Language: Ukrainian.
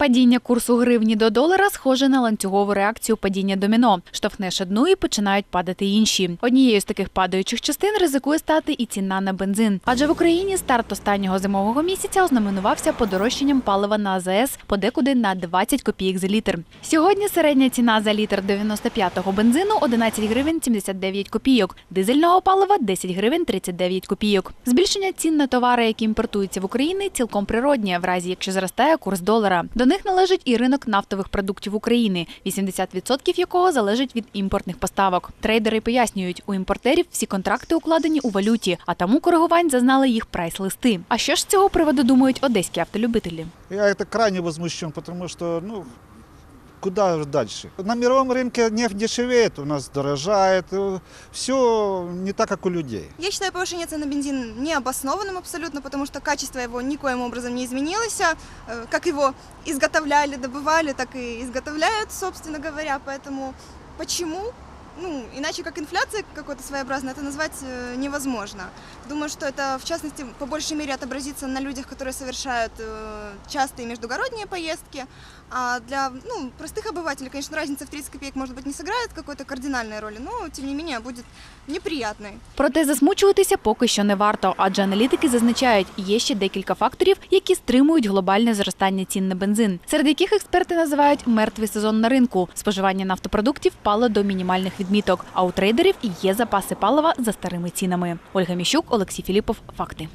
Падіння курсу гривні до долара схоже на ланцюгову реакцію падіння доміно. Штовхнеш одну і починають падати інші. Однією з таких падаючих частин ризикує стати і ціна на бензин. Адже в Україні старт останнього зимового місяця ознаменувався подорожчанням палива на АЗС подекуди на 20 копійок за літр. Сьогодні середня ціна за літр 95-го бензину 11 гривень 79 копійок, дизельного палива 10 гривень 39 копійок. Збільшення цін на товари, які імпортуються в Україні, цілком природнє, в разі якщо зростає курс долара. До них належить і ринок нафтових продуктів України, 80% якого залежить від імпортних поставок. Трейдери пояснюють, у імпортерів всі контракти укладені у валюті, а тому коригувань зазнали їх прайс-листи. А що ж з цього приводу думають одеські автолюбителі? Я це крайне возмущен, тому що ну, куда же дальше? На мировом рынке нефть дешевеет, у нас дорожает, все не так, как у людей. Я считаю повышение цен на бензин необоснованным абсолютно, потому что качество его никоим образом не изменилось. Э, Как его изготовляли, добывали, так и изготовляют, собственно говоря. Поэтому почему? Ну, иначе как инфляция какой-то своеобразной, это назвать э, невозможно. Думаю, что это, в частности, по большей мере отобразится на людях, которые совершают э, частые междугородние поездки. А для ну, простых обывателей, конечно, разница в 30 копеек, может быть, не сыграет какой-то кардинальной роли, но, тем не менее, будет неприятной. Проте засмучуватися поки що не варто, адже аналітики зазначають, є ще декілька факторів, які стримують глобальне зростання цін на бензин, серед яких експерти називають мертвий сезон на ринку. Споживання нафтопродуктів впало до мінімальних відміток. А у трейдерів є запаси палива за старими цінами. Ольга Міщук, Олексій Філіпов. Факти.